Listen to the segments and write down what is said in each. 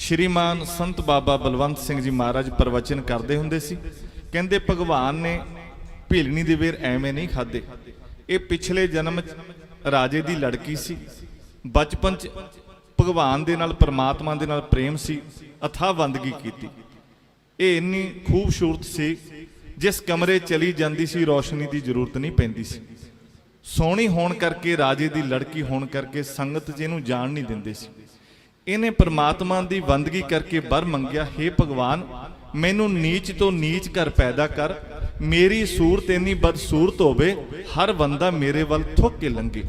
ਸ਼੍ਰੀਮਾਨ ਸੰਤ ਬਾਬਾ ਬਲਵੰਤ ਸਿੰਘ ਜੀ ਮਹਾਰਾਜ ਪ੍ਰਵਚਨ ਕਰਦੇ ਹੁੰਦੇ ਸੀ, ਕਹਿੰਦੇ ਭਗਵਾਨ ਨੇ ਭੇਲਣੀ ਦੇ ਵੇਰ ਐਵੇਂ ਨਹੀਂ ਖਾਦੇ ਇਹ ਪਿਛਲੇ ਜਨਮ 'ਚ ਰਾਜੇ ਦੀ ਲੜਕੀ ਸੀ। ਬਚਪਨ 'ਚ ਭਗਵਾਨ ਦੇ ਨਾਲ, ਪ੍ਰਮਾਤਮਾ ਦੇ ਨਾਲ ਪ੍ਰੇਮ ਸੀ ਅਥਾਹ ਬੰਦਗੀ ਕੀਤੀ। ਇਹ ਇੰਨੀ ਖੂਬਸੂਰਤ ਸੀ, ਜਿਸ ਕਮਰੇ ਚਲੀ ਜਾਂਦੀ ਸੀ, ਰੋਸ਼ਨੀ ਦੀ ਜ਼ਰੂਰਤ ਨਹੀਂ ਪੈਂਦੀ ਸੀ। ਸੋਹਣੀ ਹੋਣ ਕਰਕੇ, ਰਾਜੇ ਦੀ ਲੜਕੀ ਹੋਣ ਕਰਕੇ ਸੰਗਤ ਜਿਹਨੂੰ ਜਾਣ ਨਹੀਂ ਦਿੰਦੇ ਸੀ। ਇਹਨੇ ਪ੍ਰਮਾਤਮਾ ਦੀ ਬੰਦਗੀ ਕਰਕੇ ਵਰ ਮੰਗਿਆ हे ਭਗਵਾਨ, ਮੈਨੂੰ ਨੀਚ ਤੋਂ ਨੀਚ ਕਰ ਪੈਦਾ ਕਰ। ਮੇਰੀ ਸੂਰਤ ਇੰਨੀ ਬਦਸੂਰਤ ਹੋਵੇ, ਹਰ ਬੰਦਾ ਮੇਰੇ ਵੱਲ ਥੁੱਕ ਕੇ ਲੰਗੇ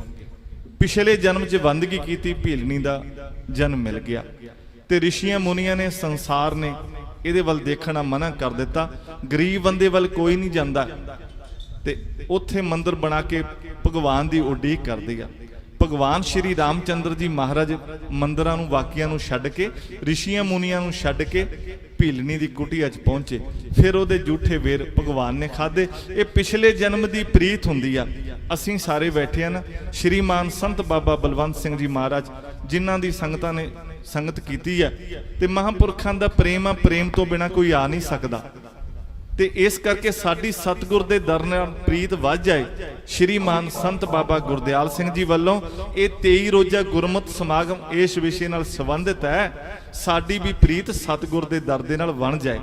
ਪਿਛਲੇ ਜਨਮ 'ਚ ਬੰਦਗੀ ਕੀਤੀ, ਭੀਲਣੀ ਦਾ ਜਨਮ ਮਿਲ ਗਿਆ। ਤੇ ਰਿਸ਼ੀਆਂ ਮੁਨੀਆਂ ਨੇ ਸੰਸਾਰ ਨੇ ਇਹਦੇ ਵੱਲ ਦੇਖਣਾ ਮਨਾ ਕਰ ਦਿੱਤਾ। ਗਰੀਬ ਬੰਦੇ ਵੱਲ ਕੋਈ ਨਹੀਂ ਜਾਂਦਾ। ਤੇ ਉੱਥੇ ਮੰਦਿਰ ਬਣਾ ਕੇ ਭਗਵਾਨ ਦੀ ਉਡੀਕ ਕਰਦੇ ਆ। ਭਗਵਾਨ ਸ਼੍ਰੀ ਰਾਮਚੰਦਰ ਜੀ ਮਹਾਰਾਜ ਮੰਦਰਾਂ ਨੂੰ, ਵਾਕਿਆਂ ਨੂੰ ਛੱਡ ਕੇ, ਰਿਸ਼ੀਆਂ ਮੁਨੀਆਂ ਨੂੰ ਛੱਡ ਕੇ ਭੀਲਣੀ ਦੀ ਕੁਟੀਆ 'ਚ ਪਹੁੰਚੇ। ਫਿਰ ਉਹਦੇ ਝੂਠੇ ਵੇਰ ਭਗਵਾਨ ਨੇ ਖਾਦੇ ਇਹ ਪਿਛਲੇ ਜਨਮ ਦੀ ਪ੍ਰੀਤ ਹੁੰਦੀ ਆ। ਅਸੀਂ ਸਾਰੇ ਬੈਠੇ ਹਨ ਸ਼੍ਰੀਮਾਨ ਸੰਤ ਬਾਬਾ ਬਲਵੰਤ ਸਿੰਘ ਜੀ ਮਹਾਰਾਜ, ਜਿਨ੍ਹਾਂ ਦੀ ਸੰਗਤਾਂ ਨੇ ਸੰਗਤ ਕੀਤੀ ਹੈ ਤੇ ਮਹਾਂਪੁਰਖਾਂ ਦਾ ਪ੍ਰੇਮ ਆ, ਪ੍ਰੇਮ ਤੋਂ ਬਿਨਾ ਕੋਈ ਆ ਨਹੀਂ ਸਕਦਾ। ਤੇ ਇਸ ਕਰਕੇ ਸਾਡੀ ਸਤਿਗੁਰ ਦੇ ਦਰ ਨਾਲ ਪ੍ਰੀਤ ਵੱਧ ਜਾਏ ਸ਼੍ਰੀਮਾਨ ਸੰਤ ਬਾਬਾ ਗੁਰਦਿਆਲ ਸਿੰਘ ਜੀ ਵੱਲੋਂ ਇਹ 23 ਰੋਜ਼ਾ ਗੁਰਮਤ ਸਮਾਗਮ ਇਸ ਵਿਸ਼ੇ ਨਾਲ ਸੰਬੰਧਿਤ ਹੈ। ਸਾਡੀ ਵੀ ਪ੍ਰੀਤ ਸਤਿਗੁਰ ਦੇ ਦਰ ਦੇ ਨਾਲ ਬਣ ਜਾਏ।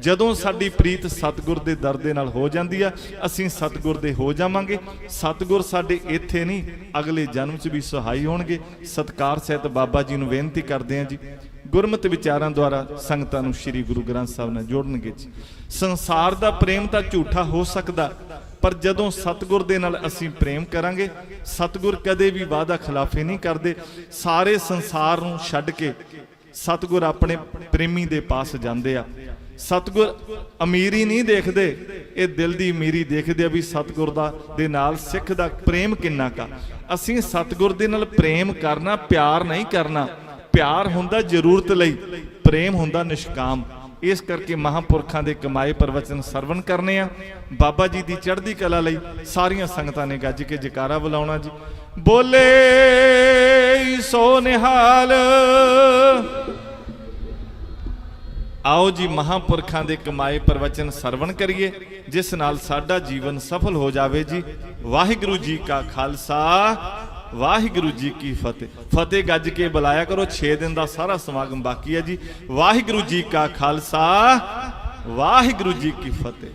ਜਦੋਂ ਸਾਡੀ ਪ੍ਰੀਤ ਸਤਿਗੁਰ ਦੇ ਦਰ ਦੇ ਨਾਲ ਹੋ ਜਾਂਦੀ ਆ, ਅਸੀਂ ਸਤਿਗੁਰ ਦੇ ਹੋ ਜਾਵਾਂਗੇ। ਸਤਿਗੁਰ ਸਾਡੇ ਇੱਥੇ ਨਹੀਂ, ਅਗਲੇ ਜਨਮ 'ਚ ਵੀ ਸਹਾਈ ਹੋਣਗੇ। ਸਤਕਾਰ ਸਹਿਤ ਬਾਬਾ ਜੀ ਨੂੰ ਬੇਨਤੀ ਕਰਦੇ ਹਾਂ ਜੀ। ਗੁਰਮਤ ਵਿਚਾਰਾਂ ਦੁਆਰਾ ਸੰਗਤਾਂ ਨੂੰ ਸ੍ਰੀ ਗੁਰੂ ਗ੍ਰੰਥ ਸਾਹਿਬ ਨਾਲ ਜੋੜਨਗੇ ਜੀ। ਸੰਸਾਰ ਦਾ ਪ੍ਰੇਮ ਤਾਂ ਝੂਠਾ ਹੋ ਸਕਦਾ, ਪਰ ਜਦੋਂ ਸਤਿਗੁਰ ਦੇ ਨਾਲ ਅਸੀਂ ਪ੍ਰੇਮ ਕਰਾਂਗੇ, ਸਤਿਗੁਰ ਕਦੇ ਵੀ ਵਾਅਦਾ ਖਿਲਾਫੀ ਨਹੀਂ ਕਰਦੇ। ਸਾਰੇ ਸੰਸਾਰ ਨੂੰ ਛੱਡ ਕੇ ਸਤਿਗੁਰ ਆਪਣੇ ਪ੍ਰੇਮੀ ਦੇ ਪਾਸ ਜਾਂਦੇ ਆ। ਸਤਿਗੁਰ ਅਮੀਰੀ ਨਹੀਂ ਦੇਖਦੇ, ਇਹ ਦਿਲ ਦੀ ਅਮੀਰੀ ਦੇਖਦੇ ਆ ਵੀ ਸਤਿਗੁਰ ਦਾ ਦੇ ਨਾਲ ਸਿੱਖ ਦਾ ਪ੍ਰੇਮ ਕਿੰਨਾ ਕਾ ਅਸੀਂ ਸਤਿਗੁਰ ਦੇ ਨਾਲ ਪ੍ਰੇਮ ਕਰਨਾ, ਪਿਆਰ ਨਹੀਂ ਕਰਨਾ। ਪਿਆਰ ਹੁੰਦਾ ਜ਼ਰੂਰਤ ਲਈ, ਪ੍ਰੇਮ ਹੁੰਦਾ ਨਿਸ਼ਕਾਮ। ਇਸ ਕਰਕੇ ਮਹਾਪੁਰਖਾਂ ਦੇ ਕਮਾਏ ਪ੍ਰਵਚਨ ਸਰਵਣ ਕਰਨੇ ਆ। ਬਾਬਾ ਜੀ ਦੀ ਚੜ੍ਹਦੀ ਕਲਾ ਲਈ ਸਾਰੀਆਂ ਸੰਗਤਾਂ ਨੇ ਗੱਜ ਕੇ ਜਕਾਰਾ ਬੁਲਾਉਣਾ ਜੀ। ਬੋਲੇ ਸੋ ਨਿਹਾਲ। ਆਓ ਜੀ ਮਹਾਪੁਰਖਾਂ ਦੇ ਕਮਾਏ ਪ੍ਰਵਚਨ ਸਰਵਣ ਕਰੀਏ, ਜਿਸ ਨਾਲ ਸਾਡਾ ਜੀਵਨ ਸਫਲ ਹੋ ਜਾਵੇ ਜੀ। ਵਾਹਿਗੁਰੂ ਜੀ ਕਾ ਖਾਲਸਾ। ਵਾਹਿਗੁਰੂ ਜੀ ਕੀ ਫਤਿਹ। ਫਤਿਹ ਗੱਜ ਕੇ ਬੁਲਾਇਆ ਕਰੋ 6 ਦਿਨ ਦਾ ਸਾਰਾ ਸਮਾਗਮ ਬਾਕੀ ਹੈ ਜੀ। ਵਾਹਿਗੁਰੂ ਜੀ ਕਾ ਖਾਲਸਾ, ਵਾਹਿਗੁਰੂ ਜੀ ਕੀ ਫਤਿਹ।